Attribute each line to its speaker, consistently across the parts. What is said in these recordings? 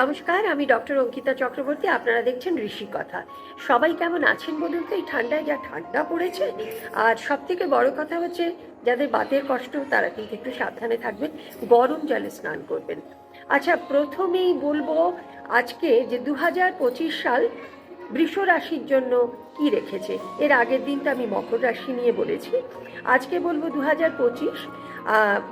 Speaker 1: নমস্কার, আমি ডক্টর অঙ্কিতা চক্রবর্তী, আপনারা দেখছেন ঋষি কথা। সবাই কেমন আছেন বলুন তো? এই ঠান্ডায় যা ঠান্ডা পড়েছে, আর সব থেকে বড় কথা হচ্ছে, যাদের বাতের কষ্ট, তারা কিন্তু একটু সাবধানে থাকবেন, গরম জলে স্নান করবেন। আচ্ছা প্রথমেই বলব, আজকে যে দু হাজার পঁচিশ সাল বৃষ রাশির জন্য কি রেখেছে? এর আগের দিন তো আমি মকর রাশি নিয়ে বলেছি। আজকে বলব দু হাজার পঁচিশ।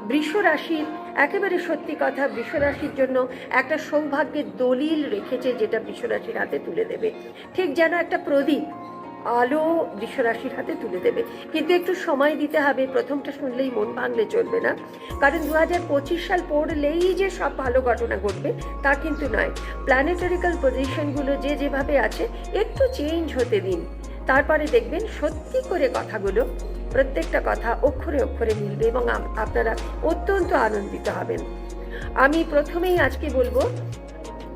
Speaker 1: বৃষ রাশির একেবারে সত্যি কথা বৃষ রাশির জন্য একটা সৌভাগ্যের দলিল রেখেছে যেটা বৃষ রাশির হাতে তুলে দেবে। ঠিক যেন একটা প্রদীপ আলো বৃষ রাশির হাতে তুলে দেবে। কিন্তু একটু সময় দিতে হবে। প্রথমটা শুনলেই মন ভাঙলে চলবে না। কারণ দু হাজার পঁচিশ সাল পড়লেই যে সব ভালো ঘটনা ঘটবে, তা কিন্তু নয়। প্ল্যানেটারিক্যাল পজিশনগুলো যে যেভাবে আছে, একটু চেঞ্জ হতে দিন। তারপরে দেখবেন সত্যি করে কথাগুলো প্রত্যেকটা কথা অক্ষরে অক্ষরে মিলবে এবং আপনারা অত্যন্ত আনন্দিত হবেন। আমি প্রথমেই আজকে বলব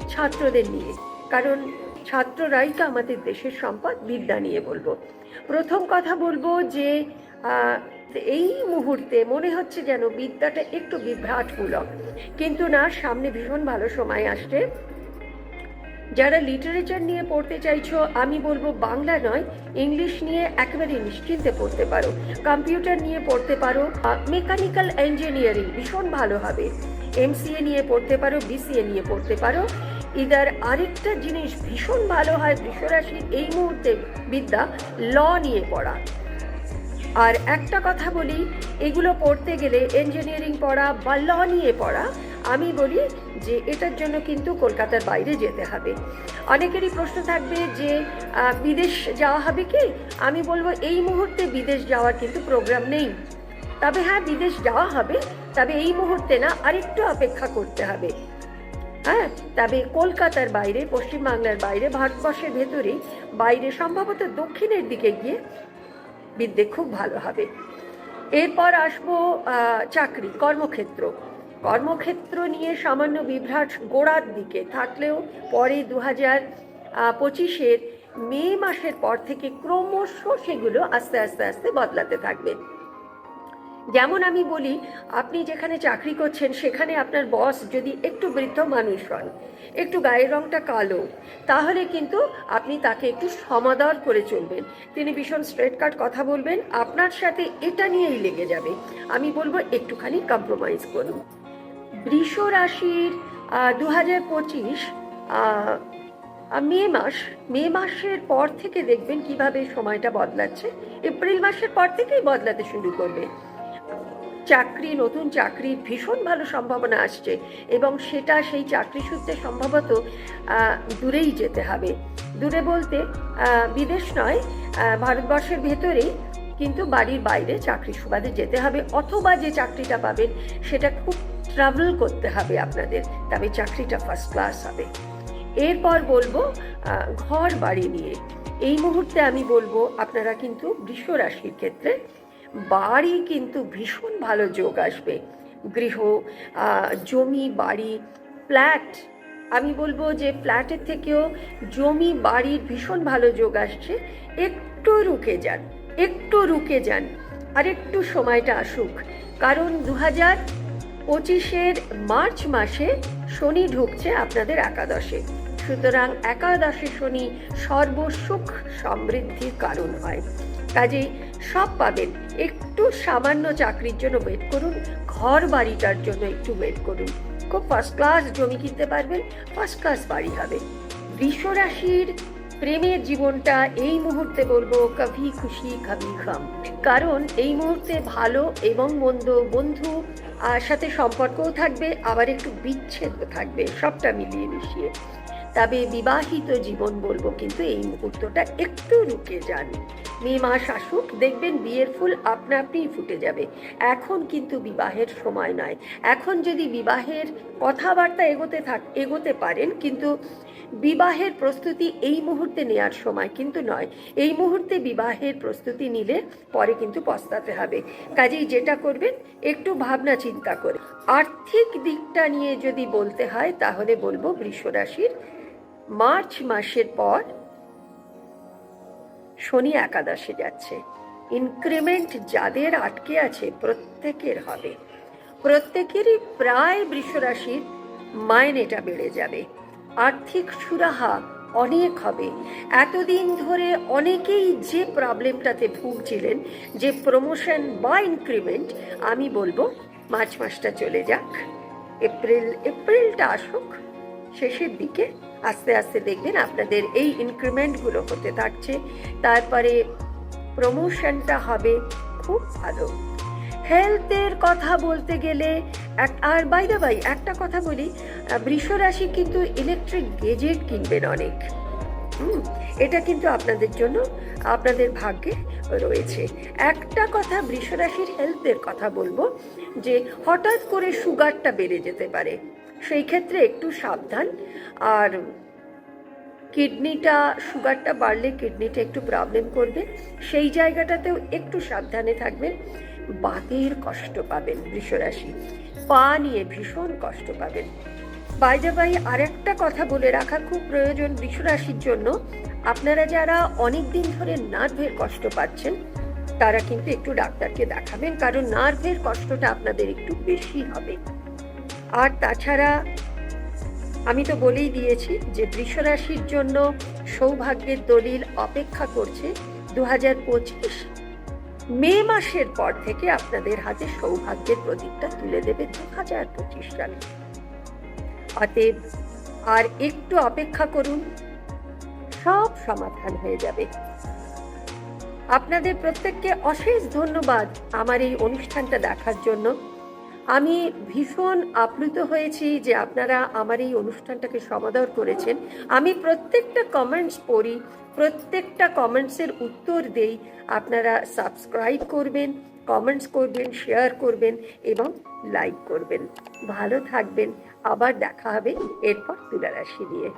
Speaker 1: ছাত্রদের নিয়ে। কারণ ছাত্ররাই তো আমাদের দেশের সম্পদ, বিদ্যা নিয়ে বলব। প্রথম কথা বলব যে এই মুহূর্তে মনে হচ্ছে যেন বিদ্যাটা একটু বিভ্রাটমূলক। কিন্তু না, সামনে ভীষণ ভালো সময় আসছে। যারা লিটারেচার নিয়ে পড়তে চাইছো, আমি বলব বাংলা নয়, ইংলিশ নিয়ে একেবারে নিশ্চিন্তে পড়তে পারো। কম্পিউটার নিয়ে পড়তে পারো মেকানিক্যাল ইঞ্জিনিয়ারিং ভীষণ ভালো হবে। এমসিএ নিয়ে পড়তে পারো, বিসিএ নিয়ে পড়তে পারো ইদার আরেকটা জিনিস ভীষণ ভালো হয় বৃষরাশির এই মুহূর্তে বিদ্যা, ল নিয়ে পড়া। আর একটা কথা বলি, এগুলো পড়তে গেলে ইঞ্জিনিয়ারিং পড়া বা ল নিয়ে পড়া, আমি বলি যে এটার জন্য কিন্তু কলকাতার বাইরে যেতে হবে। অনেকেরই প্রশ্ন থাকবে যে বিদেশ যাওয়া হবে কি? আমি বলব এই মুহূর্তে বিদেশ যাওয়ার কিন্তু প্রোগ্রাম নেই। তবে হ্যাঁ বিদেশ যাওয়া হবে, তবে এই মুহূর্তে না, আরেকটু অপেক্ষা করতে হবে। হ্যাঁ? তবে কলকাতার বাইরে, পশ্চিমবাংলার বাইরে, ভারতবর্ষের ভেতরেই বাইরে সম্ভবত দক্ষিণের দিকে গিয়ে বিদ্যে খুব ভালো হবে। এরপর আসব চাকরি, কর্মক্ষেত্র। কর্মক্ষেত্র নিয়ে সামান্য বিভ্রাট গোড়ার দিকে থাকলেও পরে দু হাজার পঁচিশের মে মাসের পর থেকে ক্রমশ সেগুলো আস্তে আস্তে আস্তে বদলাতে থাকবে। যেমন আমি বলি, আপনি যেখানে চাকরি করছেন, সেখানে আপনার বস যদি একটু বৃদ্ধ মানুষ হন একটু গায়ের রংটা কালো, তাহলে কিন্তু আপনি তাকে একটু সমাদর করে চলবেন। তিনি ভীষণ স্ট্রেট কাট কথা বলবেন, আপনার সাথে এটা নিয়েই লেগে যাবে। আমি বলব, একটুখানি কম্প্রোমাইজ করুন। বৃষ রাশির দু হাজার পঁচিশ মে মাস, মে মাসের পর থেকে দেখবেন কীভাবে সময়টা বদলাচ্ছে। এপ্রিল মাসের পর থেকেই বদলাতে শুরু করবে। চাকরি, নতুন চাকরির ভীষণ ভালো সম্ভাবনা আসছে এবং সেটা সেই চাকরি সূত্রে সম্ভবত দূরেই যেতে হবে। দূরে বলতে বিদেশ নয় ভারতবর্ষের ভেতরেই কিন্তু বাড়ির বাইরে চাকরি সুবাদে যেতে হবে অথবা যে চাকরিটা পাবেন সেটা খুব ট্রাভেল করতে হবে আপনাদের, তবে চাকরিটা ফার্স্ট ক্লাস হবে। এরপর বলব ঘর বাড়ি নিয়ে। এই মুহূর্তে আমি বলব, আপনারা কিন্তু বৃষ রাশির ক্ষেত্রে বাড়ি কিন্তু ভীষণ ভালো যোগ আসবে। গৃহ জমি, বাড়ি, ফ্ল্যাট। আমি বলব যে ফ্ল্যাটের থেকেও জমি, বাড়ির ভীষণ ভালো যোগ আসছে। একটু রুকে যান, একটু রুকে যান, আর একটু সময়টা আসুক। কারণ দু হাজার পঁচিশের মার্চ মাসে শনি ঢুকছে আপনাদের একাদশে। সুতরাং একাদশে শনি সর্বসুখ সমৃদ্ধির কারণ হয়। কাজেই সব পাবেন। একটু সামান্য চাকরির জন্য ওয়েট করুন, ঘর বাড়িটার জন্য একটু ওয়েট করুন। খুব ফার্স্ট ক্লাস জমি কিনতে পারবেন ফার্স্ট ক্লাস বাড়ি হবে রাশির প্রেমের জীবনটা এই মুহূর্তে বলব কভি খুশি, কভি খাম কারণ এই মুহূর্তে ভালো এবং মন্দ বন্ধু আর সাথে সম্পর্কও থাকবে, আবার একটু বিচ্ছেদ থাকবে, সবটা মিলিয়ে মিশিয়ে। তবে বিবাহিত জীবন বলব কিন্তু এই মুহূর্তটা একটু রুকে যান। মে মাস আসুক দেখবেন বিয়ের ফুল আপনা আপনিই ফুটে যাবে। এখন কিন্তু বিবাহের সময় নয়। এখন যদি বিবাহের কথাবার্তা এগোতে থাক, এগোতে পারেন, কিন্তু বিবাহের প্রস্তুতি এই মুহূর্তে নেয়ার সময় কিন্তু নয়। এই মুহূর্তে বিবাহের প্রস্তুতি নিলে পরে কিন্তু পস্তাতে হবে। কাজেই যেটা করবেন, একটু ভাবনা চিন্তা করে। আর্থিক দিকটা নিয়ে যদি বলতে হয়, তাহলে বলব বৃষ রাশির মার্চ মাসের পর শনি একাদশে যাচ্ছে। ইনক্রিমেন্ট যাদের আটকে আছে প্রত্যেকের হবে। প্রত্যেকেরই প্রায় বৃষরাশির মাইনেটা বেড়ে যাবে। আর্থিক সুরাহা অনেক হবে। এতদিন ধরে অনেকেই যে প্রবলেমটাতে ভুগছিলেন, যে প্রমোশন বা ইনক্রিমেন্ট আমি বলব মার্চ মাসটা চলে যাক। এপ্রিল, এপ্রিলটা আসুক, শেষের দিকে আস্তে আস্তে দেখবেন আপনাদের এই ইনক্রিমেন্টগুলো হতে থাকছে। তারপরে প্রমোশনটা হবে খুব ভালো। হেলথের কথা বলতে গেলে এক- আর বাই দা বাই একটা কথা বলি বৃষ রাশি কিন্তু ইলেকট্রিক গেজেট কিনবেন অনেক। হুম, এটা কিন্তু আপনাদের জন্য আপনাদের ভাগ্যে রয়েছে। একটা কথা বৃষরাশির হেলথের কথা বলব যে হঠাৎ করে সুগারটা বেড়ে যেতে পারে। সেই ক্ষেত্রে একটু সাবধান। আর কিডনিটা, সুগারটা বাড়লে কিডনিটা একটু প্রবলেম করবে। সেই জায়গাটাতেও একটু সাবধানে থাকবেন। বাতের কষ্ট পাবেন বৃষরাশি। পা নিয়ে ভীষণ কষ্ট পাবেন। বাইরে বাই আরেকটা কথা বলে রাখা খুব প্রয়োজন বৃষরাশির জন্য। আপনারা যারা অনেক দিন ধরে নার্ভের কষ্ট পাচ্ছেন, তারা কিন্তু একটু ডাক্তারকে দেখাবেন। কারণ নার্ভের কষ্টটা আপনাদের একটু বেশি হবে। আর তাছাড়া আমি তো বলেই দিয়েছি যে বৃষরাশির জন্য সৌভাগ্যের দলিল অপেক্ষা করছে দু হাজার পঁচিশ। মে মাসের পর থেকে আপনাদের হাতে সৌভাগ্যের প্রদীপটা তুলে দেবে দু হাজার পঁচিশ সালে। অতএব আর একটু অপেক্ষা করুন, সব সমাধান হয়ে যাবে। আপনাদের প্রত্যেককে অশেষ ধন্যবাদ আমার এই অনুষ্ঠানটা দেখার জন্য। আমি ভীষণ আপ্লুত হয়েছি যে আপনারা আমার এই অনুষ্ঠানটাকে সমাদর করেছেন। আমি প্রত্যেকটা কমেন্টস পড়ি, প্রত্যেকটা কমেন্টসের উত্তর দেই। আপনারা সাবস্ক্রাইব করবেন কমেন্টস করবেন শেয়ার করবেন এবং লাইক করবেন। ভালো থাকবেন। আবার দেখা হবে এরপর তুলারাশি নিয়ে।